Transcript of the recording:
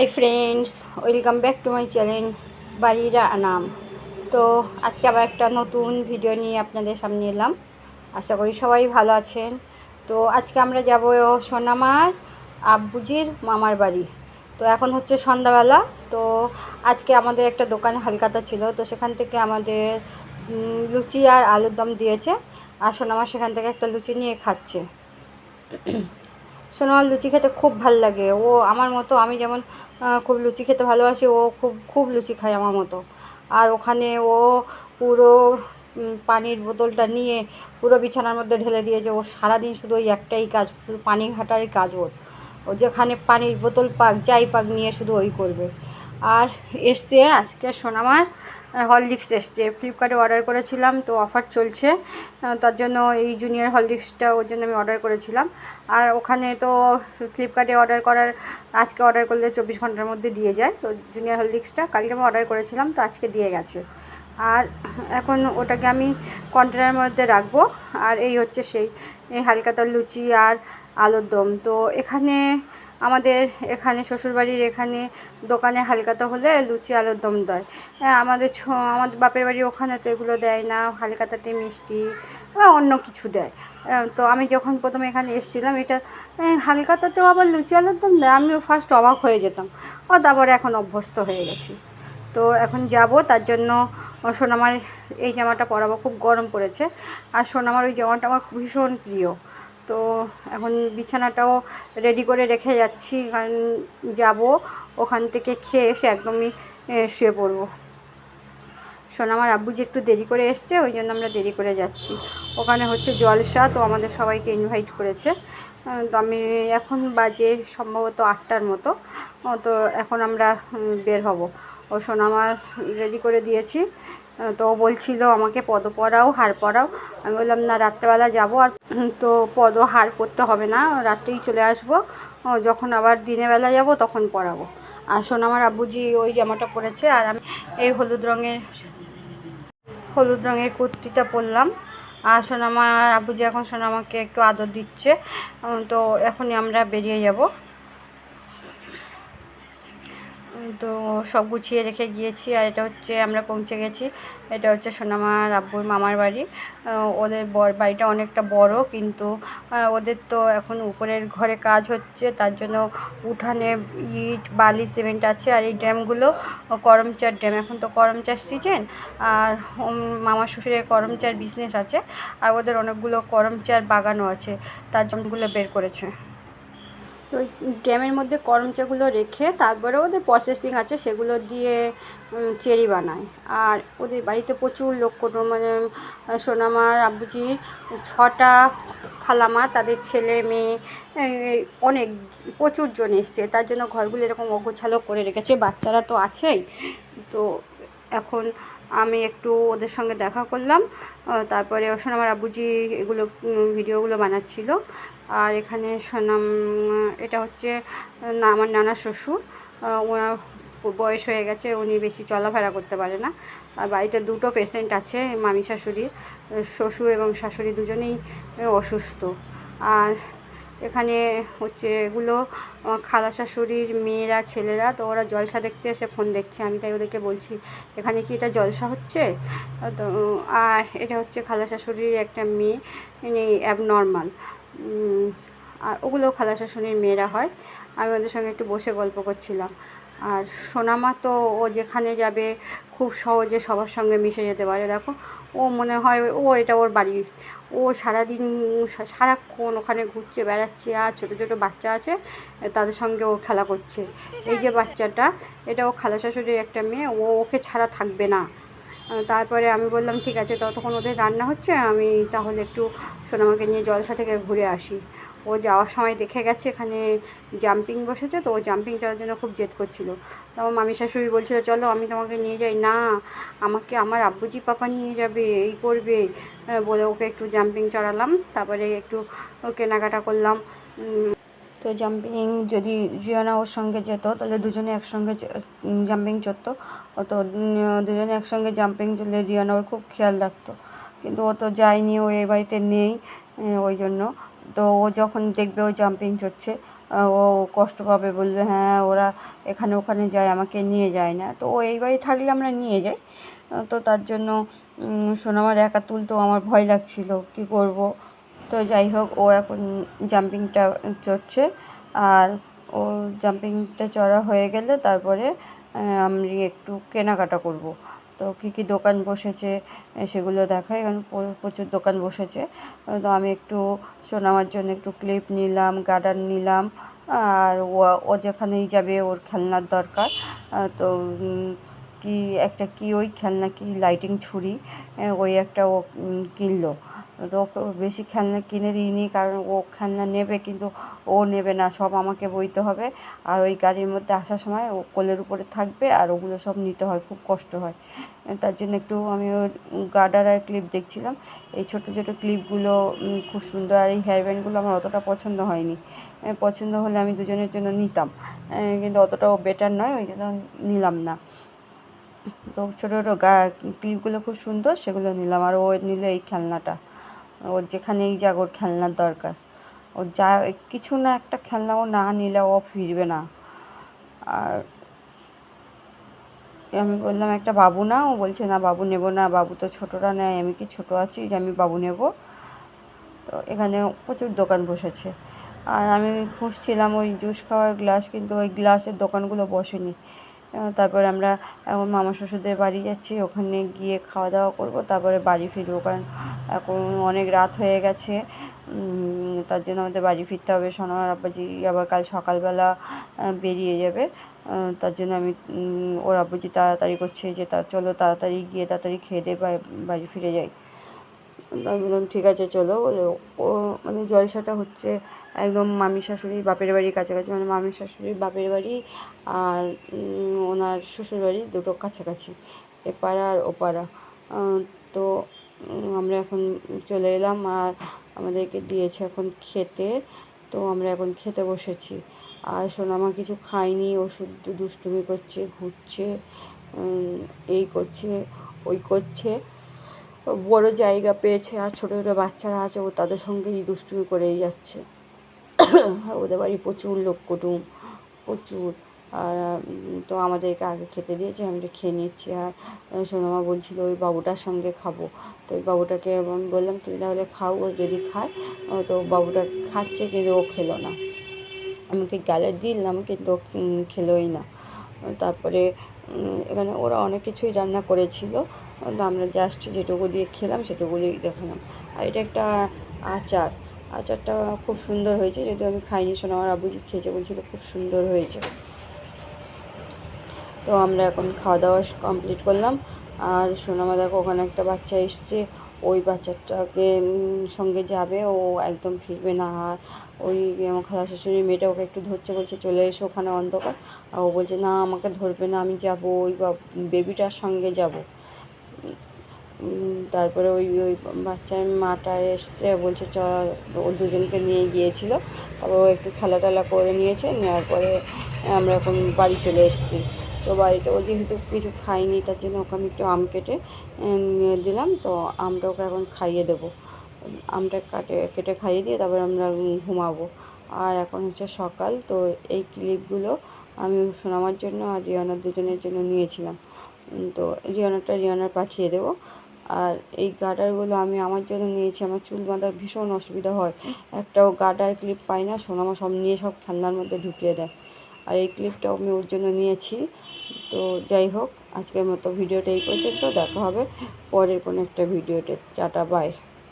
Hi friends welcome back to my channel বাড়িরা আনাম তো আজকে আবার একটা নতুন ভিডিও নিয়ে আপনাদের সামনে এলাম। আশা করি সবাই ভালো আছেন। তো আজকে আমরা যাব সোনামার আব্বুজির মামার বাড়ি। তো এখন হচ্ছে সন্ধ্যাবেলা। তো আজকে আমাদের একটা দোকান হালকাতা ছিল। তো সেখান থেকে আমাদের লুচি আর আলুর দম দিয়েছে। আর সোনামা সেখান থেকে একটা লুচি নিয়ে খাচ্ছে। সোনামার লুচি খেতে খুব ভালো লাগে। ও আমার মতো, আমি যেমন খুব লুচি খেতে ভালোবাসি, ও খুব খুব লুচি খায় আমার মতো। আর ওখানে ও পুরো পানির বোতলটা নিয়ে পুরো বিছানার মধ্যে ঢেলে দিয়েছে। ও সারাদিন শুধু ওই একটাই কাজ, শুধু পানি ঘাটারই কাজ ওর। ও যেখানে পানির বোতল পাক, যাই পাক নিয়ে শুধু ওই করবে। আর এসছে আজকে সোনামার হরলিক্স এসছে। ফ্লিপকার্টে অর্ডার করেছিলাম, তো অফার চলছে। তার জন্য এই জুনিয়র হরলিক্সটা ওর জন্য আমি অর্ডার করেছিলাম। আর ওখানে তো ফ্লিপকার্টে অর্ডার করার, আজকে অর্ডার করলে চব্বিশ ঘণ্টার মধ্যে দিয়ে যায়। তো জুনিয়র হরলিক্সটা কালকে আমি অর্ডার করেছিলাম, তো আজকে দিয়ে গেছে। আর এখন ওটাকে আমি কন্টেনারের মধ্যে রাখব। আর এই হচ্ছে সেই, এই হালকাতার লুচি আর আলুর দম। তো এখানে আমাদের এখানে, শ্বশুরবাড়ির এখানে দোকানে হালকাতা হলে লুচি, আলুর দম দেয়। হ্যাঁ আমাদের ছ- আমাদের বাপের বাড়ির ওখানে তো এগুলো দেয় না, হালকাতাতে মিষ্টি বা অন্য কিছু দেয়। তো আমি যখন প্রথমে এখানে এসেছিলাম, এটা হালকাতাতেও আবার লুচি, আলুর দম দেয়। আমিও ফার্স্ট অবাক হয়ে যেতাম। ও তারপরে এখন অভ্যস্ত হয়ে গেছি। তো এখন যাব, তার জন্য সোনামার এই জামাটা পরাবো। খুব গরম পড়েছে। আর সোনামার ওই জামাটা আমার ভীষণ প্রিয়। তো এখন বিছানাটাও রেডি করে রেখে যাচ্ছি, কারণ যাব ওখান থেকে খেয়ে এসে একদমই শুয়ে পড়ব। সোনামার আব্বু যে একটু দেরি করে এসছে, ওই জন্য আমরা দেরি করে যাচ্ছি। ওখানে হচ্ছে জলসা, তো আমাদের সবাইকে ইনভাইট করেছে। তো আমি এখন বাজে সম্ভবত আটটার মতো। তো এখন আমরা বের হব। ও সোনামার রেডি করে দিয়েছি। তো বলছিল, আমাকে পদ পরাও হার পরাও আমি বললাম, না, রাত্রেবেলা যাব। আর তো পদ হার পরতে হবে না, রাত্রেই চলে আসব। যখন আবার দিনের বেলা যাব, তখন পরাবো আর শোন আমার আব্বুজি ওই জামাটা পরেছে, আর আমি এই হলুদ রঙের হলুদ রঙের কুর্তিটা পরলাম। আর সোনামার আব্বুজি এখন সোনামাকে একটু আদর দিচ্ছে। তো এখনই আমরা বেরিয়ে যাব। তো সব গুছিয়ে রেখে গিয়েছি আর এটা হচ্ছে আমরা পৌঁছে গেছি। এটা হচ্ছে সোনামার আব্বুর মামার বাড়ি। ওদের বর বাড়িটা অনেকটা বড় কিন্তু ওদের তো এখন উপরের ঘরে কাজ হচ্ছে, তার জন্য উঠানে ইট, বালি, সিমেন্ট আছে আর এই ড্যামগুলো করমচার ড্যাম। এখন তো করমচার সিজন আর মামা শ্বশুরের করমচার বিজনেস আছে আর ওদের অনেকগুলো করমচার বাগানও আছে, তার জন্যগুলো বের করেছে। তো ওই ড্যামের মধ্যে করমচাগুলো রেখে তারপরে ওদের প্রসেসিং আছে, সেগুলো দিয়ে চেরি বানায়। আর ওদের বাড়িতে প্রচুর লোক, কোনো মানে সোনামার, আব্বুজির, ছটা খালামা, তাদের ছেলে, মেয়ে অনেক, প্রচুর জন এসছে। তার জন্য ঘরগুলো এরকম অগোছালো করে রেখেছে, বাচ্চারা তো আছেই। তো এখন আমি একটু ওদের সঙ্গে দেখা করলাম। তারপরে সোনামার আব্বুজি এগুলো ভিডিওগুলো বানাচ্ছিল। আর এখানে সোনাম, এটা হচ্ছে, না, আমার নানা শ্বশুর। ওনার বয়স হয়ে গেছে, উনি বেশি চলাফেরা করতে পারে না। আর বাড়িতে দুটো পেশেন্ট আছে, মামি শাশুড়ির। শ্বশুর এবং শাশুড়ি দুজনেই অসুস্থ। আর এখানে হচ্ছে এগুলো আমার খালা শাশুড়ির মেয়েরা, ছেলেরা, তো ওরা জলসা দেখতে এসে ফোন দেখছে। আমি তাই ওদেরকে বলছি, এখানে কি এটা জলসা হচ্ছে? তো, আর এটা হচ্ছে খালা শাশুড়ির একটা মেয়ে ইনি অ্যাবনর্মাল আর ওগুলো খালা শাশুড়ির মেয়েরা হয়। আমি ওদের সঙ্গে একটু বসে গল্প করছিলাম। আর সোনামা তো ও যেখানে যাবে, খুব সহজে সবার সঙ্গে মিশে যেতে পারে। দেখো, ও মনে হয় ও এটা ওর বাড়ি ও সারাদিন সারাক্ষণ ওখানে ঘুরছে, বেড়াচ্ছে, আর ছোটো ছোটো বাচ্চা আছে তাদের সঙ্গে ও খেলা করছে। এই যে বাচ্চাটা, এটা ও খালা শাশুড়ির একটা মেয়ে, ও ওকে ছাড়া থাকবে না। তারপরে আমি বললাম, ঠিক আছে, ততক্ষণ ওদের রান্না হচ্ছে, আমি তাহলে একটু সোনামাকে নিয়ে জলসা থেকে ঘুরে আসি। ও যাওয়ার সময় দেখে গেছে, এখানে জাম্পিং বসেছে, তো ও জাম্পিং চড়ার জন্য খুব জেদ করছিল। তো আমার মামি শাশুড়ি বলছিল, চলো আমি তোমাকে নিয়ে যাই। না, আমাকে আমার আব্বুজি পাপা নিয়ে যাবে, এই করবে। বলে ওকে একটু জাম্পিং চড়ালাম তারপরে একটু কেনাকাটা করলাম। তো জাম্পিং যদি রিয়ানা ওর সঙ্গে যেত, তাহলে দুজনে একসঙ্গে জাম্পিং চড়তো। তো দুজনে একসঙ্গে জাম্পিং চললে রিয়ানা ওর খুব খেয়াল রাখতো। কিন্তু ও তো যায়নি, ও এ বাড়িতে নেই ওই জন্য। তো ও যখন দেখবে ও জাম্পিং চড়ছে ও কষ্ট পাবে, বলবে হ্যাঁ ওরা এখানে ওখানে যায়, আমাকে নিয়ে যায় না। তো ও এই বাড়ি থাকলে আমরা নিয়ে যাই। তো তার জন্য সোনামার একা তুলতেও আমার ভয় লাগছিল, কি করব? তো যাই হোক, ও এখন জাম্পিংটা চড়ছে। আর ও জাম্পিংটা চড়া হয়ে গেলে তারপরে আমি একটু কেনাকাটা করব। তো কী কী দোকান বসেছে সেগুলো দেখায় এখন প্রচুর দোকান বসেছে। তো আমি একটু সোনামার জন্য একটু ক্লিপ নিলাম, গার্ডার নিলাম, আর ও ও যেখানেই যাবে ওর খেলনার দরকার। তো কি একটা কি ওই খেলনা কি লাইটিং ছুরি ওই একটা ও কিনলো। তো বেশি খেলনা কিনে দিইনি কারণ ও খেলনা নেবে কিন্তু ও নেবে না, সব আমাকে বইতে হবে। আর ওই গাড়ির মধ্যে আসার সময় ও কোলের উপরে থাকবে আর ওগুলো সব নিতে হয়, খুব কষ্ট হয়। তার জন্য একটু আমি গার্ডার আর ক্লিপ দেখছিলাম। এই ছোটো ছোটো ক্লিপগুলো খুব সুন্দর আর এই হেয়ার ব্যান্ডগুলো আমার অতটা পছন্দ হয়নি। পছন্দ হলে আমি দুজনের জন্য নিতাম। কিন্তু অতটাও বেটার নয়, ওই জন্য নিলাম না। তো ছোটো ছোটো গা, ক্লিপগুলো খুব সুন্দর, সেগুলো নিলাম। আর ও নিল এই খেলনাটা। ওর যেখানেই যাক ওর খেলনার দরকার। ও যা, কিছু না একটা খেলনা ও না নিলে ও ফিরবে না। আর আমি বললাম, একটা বাবু না ও বলছে, না, বাবু নেব না, বাবু তো ছোটোরা নেয়, আমি কি ছোটো আছি যে আমি বাবু নেব? তো এখানে প্রচুর দোকান বসেছে। আর আমি খুঁজছিলাম ওই জুস খাওয়ার গ্লাস, কিন্তু ওই গ্লাসের দোকানগুলো বসেনি। তারপরে আমরা এখন মামা শ্বশুরদের বাড়ি যাচ্ছি, ওখানে গিয়ে খাওয়া দাওয়া করব, তারপরে বাড়ি ফিরবো, কারণ এখন অনেক রাত হয়ে গেছে। তার জন্য আমাদের বাড়ি ফিরতে হবে সোনার আব্বাজি আবার কাল সকালবেলা বেরিয়ে যাবে। তার জন্য আমি ওর আব্বুজি তাড়াতাড়ি করছে যে তা, চলো তাড়াতাড়ি গিয়ে তাড়াতাড়ি খেয়ে দিয়ে বাড়ি ফিরে যাই। আমি বললাম, ঠিক আছে, চলো। বলে, ও মানে জলসাটা হচ্ছে একদম মামি শাশুড়ির বাপের বাড়ির কাছাকাছি। মানে মামি শাশুড়ির বাপের বাড়ি আর ওনার শ্বশুর বাড়ি দুটো কাছাকাছি, এপাড়া আর ওপাড়া। তো আমরা এখন চলে এলাম আর আমাদেরকে দিয়েছে এখন খেতে। তো আমরা এখন খেতে বসেছি। আর সোনামা কিছু খায়নি ও শুধু দুষ্টুমি করছে, ঘুরছে এই করছে, ওই করছে। বড় জায়গা পেয়েছে আর ছোটো ছোটো বাচ্চারা আছে, ও তাদের সঙ্গেই দুষ্টুমি করেই যাচ্ছে। ওদের বাড়ি প্রচুর লোক কুটুম, প্রচুর। তো আমাদেরকে আগে খেতে দিয়েছে, আমি তো খেয়ে নিচ্ছি। আর সোনামা বলছিল ওই বাবুটার সঙ্গে খাব। তো ওই বাবুটাকে আমি বললাম, তুমি তাহলে খাও, ও যদি খায় তো বাবুটা খাচ্ছে কিন্তু ও খেলো না। আমাকে গালে দিলাম, কিন্তু খেলোই না। তারপরে এখানে ওরা অনেক কিছুই রান্না করেছিল। আমরা জাস্ট যেটুকু দিয়ে খেলাম, সেটুকুই দেখালাম। আর এটা একটা আচার। আচারটা খুব সুন্দর হয়েছে, যদিও আমি খাইনি, শোনা, আমার আবুজি খেয়েছে বলছিল খুব সুন্দর হয়েছে। তো আমরা এখন খাওয়া দাওয়া কমপ্লিট করলাম। আর সোনামা দেখো, ওখানে একটা বাচ্চা এসছে। ওই বাচ্চাটাকে সঙ্গে যাবে, ও একদম ফিরবে না। আর ওই, আমার খালা শাশুড়ির মেয়েটা ওকে একটু ধরছে, বলছে, চলে এসো ওখানে অন্ধকার। আর ও বলছে, না, আমাকে ধরবে না, আমি যাব, ওই বেবিটার সঙ্গে যাব। তারপরে ওই ওই বাচ্চার মাটা এসছে, বলছে, চ, ও দুজনকে নিয়ে গিয়েছিল। তারপর ও একটু খেলা টেলা করে নিয়েছে, নেওয়ার পরে আমরা এখন বাড়ি চলে এসেছি। তো বাড়িতে ও যেহেতু কিছু খাইনি তার জন্য ওকে আমি একটু আম কেটে নিয়ে দিলাম। তো আমটা ওকে এখন খাইয়ে দেবো। আমটা কাটে, কেটে খাইয়ে দিয়ে তারপর আমরা ঘুমাবো। আর এখন হচ্ছে সকাল, তো এই ক্লিপগুলো আমি সোনামার জন্য আর রিয়ানার দুজনের জন্য নিয়েছিলাম। তো রিয়ানারটা রিয়ানার পাঠিয়ে দেবো। আর এই গার্ডারগুলো আমি আমার জন্য নিয়েছি। আমার চুল বাঁধার ভীষণ অসুবিধা হয়। একটাও গার্ডার ক্লিপ পাই না, সোনামা সব নিয়ে সব ঠান্ডার মধ্যে ঢুকিয়ে দেয়। আর এই ক্লিপটাও আমি ওর জন্য নিয়েছি। তো যাই হোক, আজকের মতো ভিডিওটা এই পর্যন্ত। দেখা হবে পরের কোনো একটা ভিডিওতে। Tata, bye.